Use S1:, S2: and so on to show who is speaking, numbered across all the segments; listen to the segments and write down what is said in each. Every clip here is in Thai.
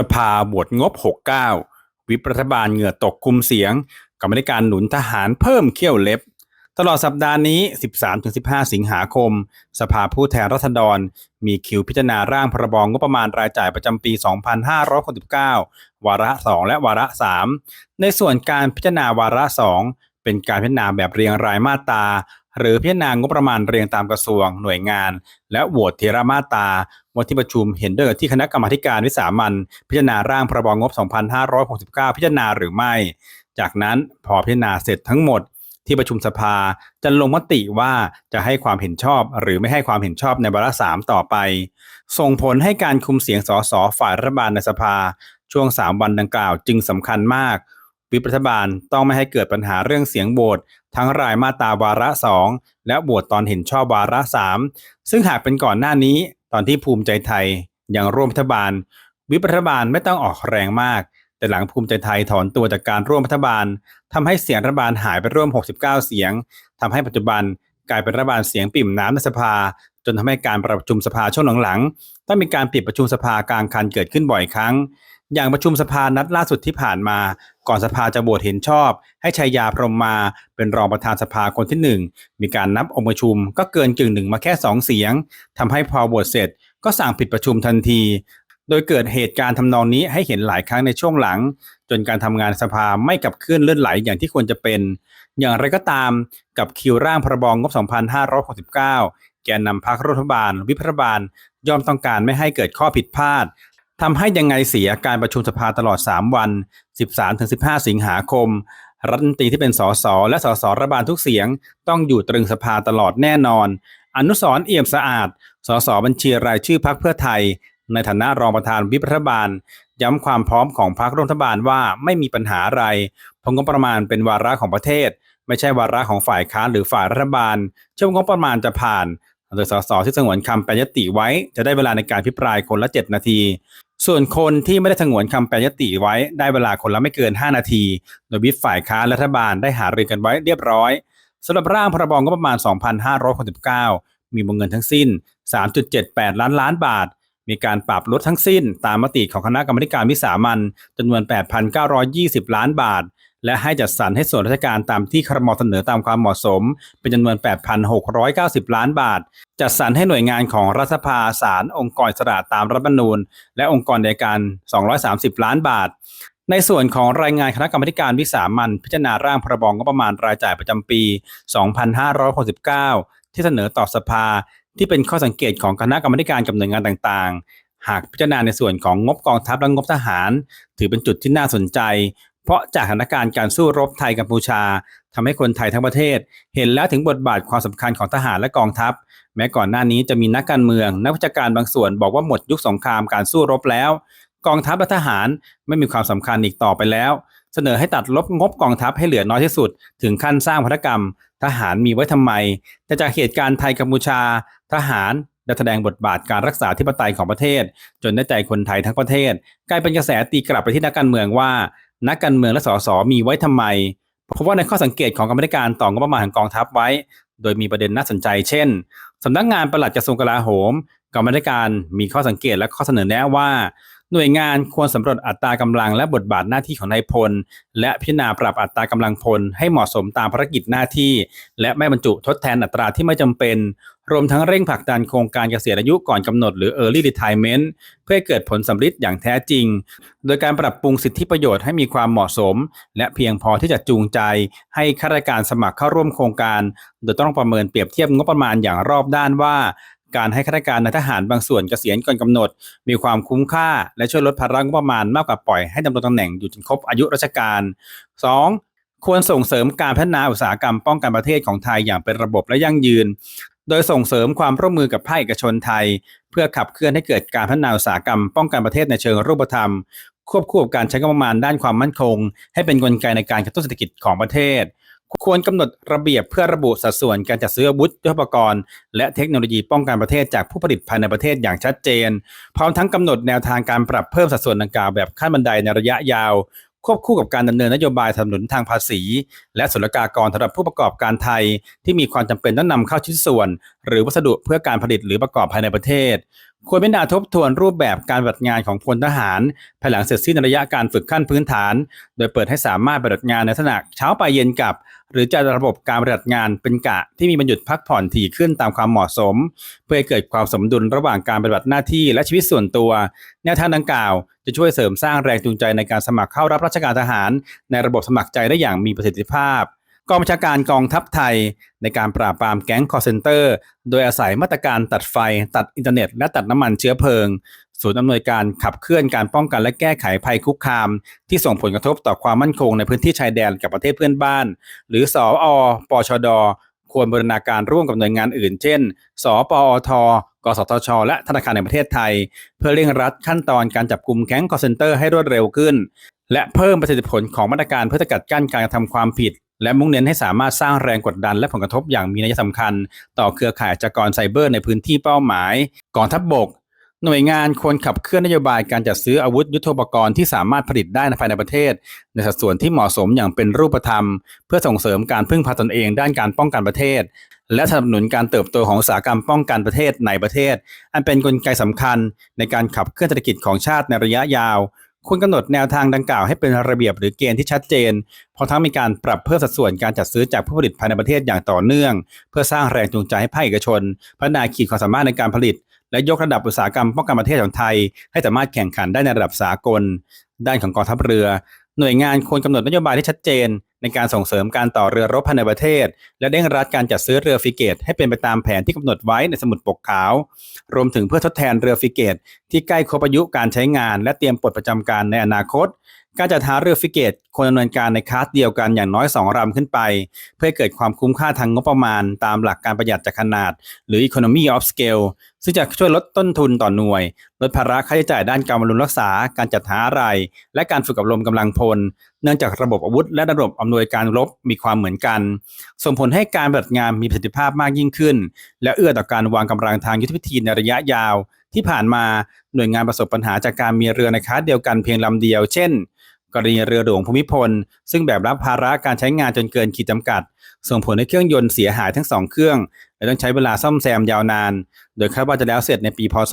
S1: สภาบวชงบ 69 วิปรัฐบาลเหงื่อตกคุมเสียง กรรมการหนุนทหารเพิ่มเขี้ยวเล็บ ตลอดสัปดาห์นี้ 13-15 สิงหาคม สภาผู้แทนราษฎร มีคิวพิจารณาร่างพรบงบประมาณรายจ่ายประจำปี 2569 วาระ 2 และวาระ 3 ในส่วนการพิจารณาวาระ 2 เป็นการพิจารณาแบบเรียงรายมาตรา หรือพิจารณางบประมาณเรียงตามกระทรวงหน่วยงาน และโหวตเทระมาตาวันที่ประชุมเห็นด้วยกับที่คณะกรรมาการวิสามันพิจารณาร่างพรบงบ 2569 พิจารณาหรือไม่ จากนั้นพอพิจารณาเสร็จทั้งหมด ที่ประชุมสภาจะลงมติว่าจะให้ความเห็นชอบหรือไม่ให้ความเห็นชอบในวาระสามต่อไป ส่งผลให้การคุมเสียงสสฝ่ายรัฐบาลในสภา ช่วง 3 วันดังกล่าวจึงสำคัญมาก วิปรัฐบาลต้องไม่ให้เกิดปัญหาเรื่องเสียงโหวตทั้งรายมาตราวาระ 2 และโหวตตอนเห็นชอบวาระ 3 ซึ่งหากเป็นก่อนหน้านี้ตอนที่ภูมิใจไทยยังร่วมรัฐบาล วิปรัฐบาลไม่ต้องออกแรงมาก แต่หลังภูมิใจไทยถอนตัวจากการร่วมรัฐบาลทำให้เสียงรัฐบาลหายไปร่วม 69 เสียงทำให้ปัจจุบันกลายเป็นรัฐบาลเสียงปิ่มน้ำในสภา จนทำให้การประชุมสภาช่วงหลังๆต้องมีการปิดประชุมสภากลางคันเกิดขึ้นบ่อยครั้ง อย่างประชุมสภานัดล่าสุดที่ผ่านมา ก่อนสภาจะโหวตเห็นชอบ ให้ชัยยาพรมมาเป็นรองประธานสภาคนที่หนึ่งมีการนับองค์ประชุมก็เกินกึ่งหนึ่งมาแค่สองเสียงทำให้พอโหวตเสร็จ ก็สั่งปิดประชุมทันที โดยเกิดเหตุการณ์ทำนองนี้ให้เห็นหลายครั้งในช่วงหลัง จนการทำงานสภาไม่กับเคลื่อนเลื่อนไหลอย่างที่ควรจะเป็น อย่างไรก็ตามกับคิวร่างพรบงงบ 2569 แกนนำพรรครัฐบาล วิพรัฐบาลยอมต้องการไม่ให้เกิดข้อผิดพลาด ทำให้ยังไงเสียการประชุมสภาตลอด 3 วัน 13-15 สิงหาคม รัฐมนตรีที่เป็นสสและสสรัฐบาลทุกเสียง ต้องอยู่ตรึงสภาตลอดแน่นอน อนุสรเอี่ยมสะอาด สสบัญชีรายชื่อพรรคเพื่อไทย ในฐานะรองประธานวิปรัฐบาล ย้ำความพร้อมของพรรครัฐบาลว่าไม่มีปัญหาอะไรเพราะงบประมาณเป็นวาระของประเทศ ไม่ใช่วาระของฝ่ายค้านหรือฝ่ายรัฐบาลเชื่อว่างบประมาณจะผ่านโดยสสที่สงวนคำแปลยติไว้จะได้เวลาในการพิปรายคนละ 7 นาที ส่วนคนที่ไม่ได้สงวนคำแปลยติไว้ได้เวลาคนละไม่เกิน 5 นาที โดยวิปฝ่ายค้านรัฐบาลได้หารือกันไว้เรียบร้อยสำหรับร่างพรบงบประมาณ 2569 มีวงเงินทั้งสิ้น 3.78 ล้านล้านบาท มีการปรับลดทั้งสิ้น ตามมติของคณะกรรมการวิสามันจำนวน 8,920 ล้านบาท และให้จัดสรรให้ส่วนราชการตามที่ครมเสนอตามความเหมาะสม เป็นจำนวน 8,690 ล้านบาท จัดสรรให้หน่วยงานของรัฐสภาศาลองค์กรอิสระตามรัฐธรรมนูญ และองค์กรในการ 230 ล้านบาท ในส่วนของรายงานคณะกรรมการวิสามันพิจารณาร่างพรบงบประมาณรายจ่ายประจำปี 2569 ที่เสนอต่อสภาที่เป็นข้อสังเกตของคณะกรรมการกับหน่วยงานต่างๆหากพิจารณาในส่วนของงบกองทัพและงบทหาร ถือเป็นจุดที่น่าสนใจ เพราะจากสถานการณ์การสู้รบไทยกัมพูชาทำให้คนไทยทั้งประเทศ เห็นแล้วถึงบทบาทความสำคัญของทหารและกองทัพ แม้ก่อนหน้านี้จะมีนักการเมือง นักวิชาการบางส่วนบอกว่าหมดยุคสงครามการสู้รบแล้ว กองทัพและทหารไม่มีความสำคัญอีกต่อไปแล้ว เสนอให้ตัดลบงบกองทัพให้เหลือน้อยที่สุด ถึงขั้นสร้างพัฒกรรม ทหารมีไว้ทำไม แต่จากเหตุการณ์ไทยกัมพูชา ทหารได้แสดงบทบาทการรักษาธิปไตยของประเทศ จนได้ใจคนไทยทั้งประเทศ กลายเป็นกระแสตีกลับไปที่นักการเมืองว่า นักการเมืองและสสมีไว้ทำไม เพราะว่าในข้อสังเกตของกรรมการต่องบประมาณของกองทัพไว้ โดยมีประเด็นน่าสนใจ เช่นสำนักงานปลัดกระทรวงกลาโหมกรรมการมีข้อสังเกตและข้อเสนอแนะว่า หน่วยงานควรสำรวจอัตรากำลังและบทบาทหน้าที่ของนายพล และพิจารณาปรับอัตรากำลังพลให้เหมาะสมตามภารกิจหน้าที่ และไม่บรรจุทดแทนอัตราที่ไม่จำเป็น รวมทั้งเร่งผลักดันโครงการเกษียณอายุก่อนกำหนดหรือ Early Retirement เพื่อให้เกิดผลสำฤทธิ์อย่างแท้จริง โดยการปรับปรุงสิทธิประโยชน์ให้มีความเหมาะสม และเพียงพอที่จะจูงใจ ให้ข้าราชการสมัครเข้าร่วมโครงการ โดยต้องประเมินเปรียบเทียบงบประมาณอย่างรอบด้านว่าการให้ข้าราชการในทหารบางส่วนเกษียณก่อนกำหนด มีความคุ้มค่า และช่วยลดภาระงบประมาณมากกว่าปล่อยให้ดำรงตำแหน่งอยู่จนครบอายุราชการ 2. ควรส่งเสริมการพัฒนาอุตสาหกรรมป้องกันประเทศของไทยอย่างเป็นระบบและยั่งยืน โดยส่งเสริมความร่วมมือกับภาคเอกชนไทย เพื่อขับเคลื่อนให้เกิดการพัฒนาอุตสาหกรรมป้องกันประเทศในเชิงรูปธรรม ควบคู่กับการใช้งบประมาณด้านความมั่นคง ให้เป็นนกลไกในการกระตุ้นเศรษฐกิจของประเทศ ควรกำหนดระเบียบเพื่อระบุสัดส่วนการจัดซื้ออาวุธยุทโธปกรณ์ และเทคโนโลยีป้องกันประเทศจากผู้ผลิตภายในประเทศอย่างชัดเจน พร้อมทั้งกำหนดแนวทางการปรับเพิ่มสัดส่วนดังกล่าวแบบขั้นบันไดในระยะยาว ควบคู่กับการดำเนินนโยบายสนับสนุนทางภาษี และศุลกากรสำหรับผู้ประกอบการไทย ที่มีความจำเป็นต้องนำเข้าชิ้นส่วน หรือวัสดุเพื่อการผลิตหรือประกอบภายในประเทศ ควรเป็นกาทบทวนรูปแบบการปฏิบัติงานของพลทหารภายหลังเสร็จสิ้นระยะการฝึกขั้นพื้นฐาน โดยเปิดให้สามารถปฏิบัติงานในลักษณะเช้าไปเย็นกลับ หรือจัดระบบการปฏิบัติงานเป็นกะที่มีบรรยุดพักผ่อนถี่ขึ้นตามความเหมาะสม เพื่อให้เกิดความสมดุลระหว่างการปฏิบัติหน้าที่และชีวิตส่วนตัว แนวทางดังกล่าวจะช่วยเสริมสร้างแรงจูงใจในการสมัครเข้ารับราชการทหาร ในระบบสมัครใจได้อย่างมีประสิทธิภาพ กองบัญชาการกองทัพไทย ในการปราบปรามแก๊งคอร์เซนเตอร์ โดยอาศัยมาตรการตัดไฟ ตัดอินเทอร์เน็ต และตัดน้ำมันเชื้อเพลิง ศูนย์อำนวยการขับเคลื่อนการป้องกันและแก้ไขภัยคุกคาม ที่ส่งผลกระทบต่อความมั่นคงในพื้นที่ชายแดนกับประเทศเพื่อนบ้าน หรือสออปชด ควรบูรณาการร่วมกับหน่วยงานอื่น เช่น สปอทกสทช และธนาคารแห่งประเทศไทย เพื่อเร่งรัดขั้นตอนการจับกลุ่มแก๊งคอร์เซนเตอร์ให้รวดเร็วขึ้น และเพิ่มประสิทธิผลของมาตรการเพื่อสกัดกั้นการกระทำความผิด และมุ่งเน้นให้สามารถสร้างแรงกดดันและผลกระทบอย่างมีนัยสำคัญ ต่อเครือข่ายอากรไซเบอร์ในพื้นที่เป้าหมายกองทัพบบก หน่วยงานควรขับเคลื่อนนโยบายการจัดซื้ออาวุธยุทโธปกรณ์ที่สามารถผลิตได้ในภายในประเทศ ในสัดส่วนที่เหมาะสมอย่างเป็นรูปธรรม เพื่อส่งเสริมการพึ่งพาตนเองด้านการป้องกันประเทศ และสนับสนุนการเติบโตของอุตสาหกรรมป้องกันประเทศในประเทศ อันเป็นนกลไกสำคัญในการขับเคลื่อนเศรษฐกิจของชาติในระยะยาว ควรกำหนดแนวทางดังกล่าวให้เป็นระเบียบหรือเกณฑ์ที่ชัดเจน พร้อมทั้งมีการปรับเพิ่มสัดส่วนการจัดซื้อจากผู้ผลิตภายในประเทศอย่างต่อเนื่อง เพื่อสร้างแรงจูงใจให้ภาคเอกชน พัฒนาขีดความสามารถในการผลิต และยกระดับอุตสาหกรรมป้องกันประเทศของไทย ให้สามารถแข่งขันได้ในระดับสากล ด้านของกองทัพเรือ หน่วยงานควรกำหนดนโยบายที่ชัดเจน ในการส่งเสริมการต่อเรือรบภายในประเทศ และเร่งรัดการจัดซื้อเรือฟริเกต ให้เป็นไปตามแผนที่กำหนดไว้ในสมุดปกขาว รวมถึงเพื่อทดแทนเรือฟริเกต ที่ใกล้ครบอายุการใช้งาน และเตรียมปลดประจำการในอนาคต การจัดหาเรือฟิเกตควรดำเนินการในคลาสเดียวกันอย่างน้อย 2 ลำขึ้นไป เพื่อเกิดความคุ้มค่าทางงบประมาณ ตามหลักการประหยัดจากขนาด หรือ economy of scale ซึ่งจะช่วยลดต้นทุนต่อหน่วย ลดภาระค่าใช้จ่ายด้านการบำรุงรักษา การจัดหาอะไร และการฝึกอบรมกำลังพล เนื่องจากระบบอาวุธ และระบบอำนวยการรบมีความเหมือนกัน ส่งผลให้การปฏิบัติงานมีประสิทธิภาพมากยิ่งขึ้น และเอื้อต่อการวางกำลังทางยุทธวิธีในระยะยาว ที่ผ่านมาหน่วยงานประสบปัญหาจากการมีเรือในคลาสเดียวกันเพียงลำเดียว เช่น กรณีเรือหลวงภูมิพล ซึ่งแบบรับภาระการใช้งานจนเกินขีดจำกัด ส่งผลให้เครื่องยนต์เสียหายทั้งสองเครื่อง และต้องใช้เวลาซ่อมแซมยาวนาน โดยคาดว่าจะแล้วเสร็จในปีพศ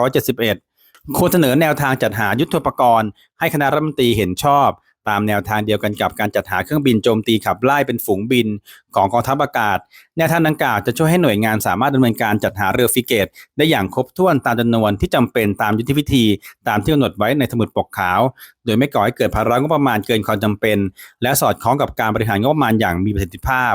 S1: 2571ควรเสนอแนวทางจัดหายุทโธปกรณ์ ให้คณะรัฐมนตรีเห็นชอบ ตามแนวทางเดียวกันกับการจัดหาเครื่องบินโจมตีขับไล่เป็นฝูงบินของกองทัพอากาศ แนวทางดังกล่าวจะช่วยให้หน่วยงานสามารถดำเนินการจัดหาเรือฟริเกต ได้อย่างครบถ้วนตามจำนวนที่จำเป็นตามยุทธวิธี ตามที่กำหนดไว้ในสมุดปกขาว โดยไม่ก่อให้เกิดภาระงบประมาณเกินความจำเป็น และสอดคล้องกับการบริหารงบประมาณอย่างมีประสิทธิภาพ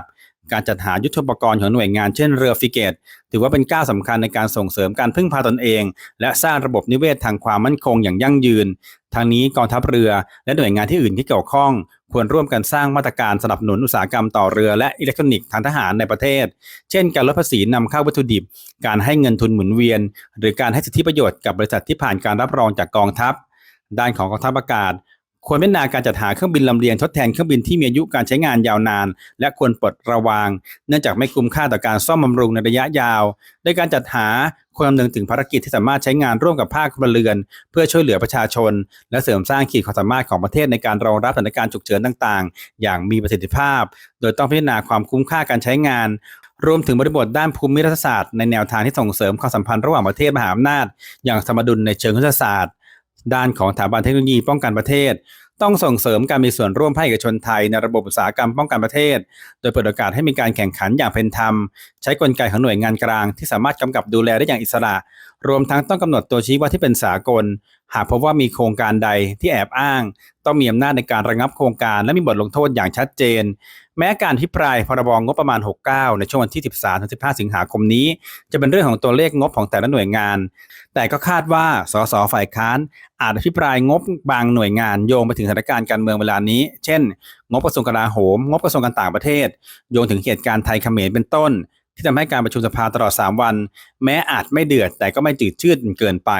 S1: การจัดหายุทธปกรณ์ของหน่วยงานเช่นเรือฟริเกต ถือว่าเป็นก้าวสำคัญในการส่งเสริมการพึ่งพาตนเอง และสร้างระบบนิเวศทางความมั่นคงอย่างยั่งยืน ทางนี้กองทัพเรือและหน่วยงานที่อื่นที่เกี่ยวข้อง ควรร่วมกันสร้างมาตรการสนับสนุนอุตสาหกรรมต่อเรือและอิเล็กทรอนิกส์ทางทหารในประเทศ เช่น การลดภาษีนำเข้าวัตถุดิบ การให้เงินทุนหมุนเวียน หรือการให้สิทธิประโยชน์กับบริษัทที่ผ่านการรับรองจากกองทัพ ด้านของกองทัพอากาศ ควรพิจารณาการจัดหาเครื่องบินลำเลียงทดแทนเครื่องบินที่มีอายุการใช้งานยาวนาน และควรปลดระวาง เนื่องจากไม่คุ้มค่าต่อการซ่อมบำรุงในระยะยาว โดยการจัดหาควรคำนึงถึงภารกิจที่สามารถใช้งานร่วมกับภาคพลเรือน เพื่อช่วยเหลือประชาชน และเสริมสร้างขีดความสามารถของประเทศในการรองรับสถานการณ์ฉุกเฉินต่าง ๆ อย่างมีประสิทธิภาพ โดยต้องพิจารณาความคุ้มค่าการใช้งานรวมถึงบริบทด้านภูมิรัฐศาสตร์ในแนวทางที่ส่งเสริมความสัมพันธ์ระหว่างประเทศมหาอำนาจ อย่างสมดุลในเชิงยุทธศาสตร์ ด้านของสถาบันเทคโนโลยีป้องกันประเทศ ต้องส่งเสริมการมีส่วนร่วมภาคเอกชนไทยในระบบอุตสาหกรรมป้องกันประเทศ โดยเปิดโอกาสให้มีการแข่งขันอย่างเป็นธรรม ใช้กลไกของหน่วยงานกลางที่สามารถกำกับดูแลได้อย่างอิสระรวมทั้งต้องกำหนดตัวชี้วัดที่เป็นสากล หากพบว่ามีโครงการใดที่แอบอ้าง ต้องมีอำนาจในการระงับโครงการและมีบทลงโทษอย่างชัดเจน แม้การพิปรายพรบงบประมาณ 69 ในช่วงวันที่ 13-15 สิงหาคมนี้ จะเป็นเรื่องของตัวเลขงบของแต่ละหน่วยงาน แต่ก็คาดว่าสสฝ่ายค้าน อาจอภิปรายงบบางหน่วยงานโยงไปถึงสถานการณ์การเมืองเวลานี้ เช่น งบกระทรวงกลาโหม งบกระทรวงการต่างประเทศ โยงถึงเหตุการณ์ไทยเขมรเป็นต้น ที่ทำให้การประชุมสภาตลอด 3 วัน แม้อาจไม่เดือดแต่ก็ไม่จืดชืดเกินไป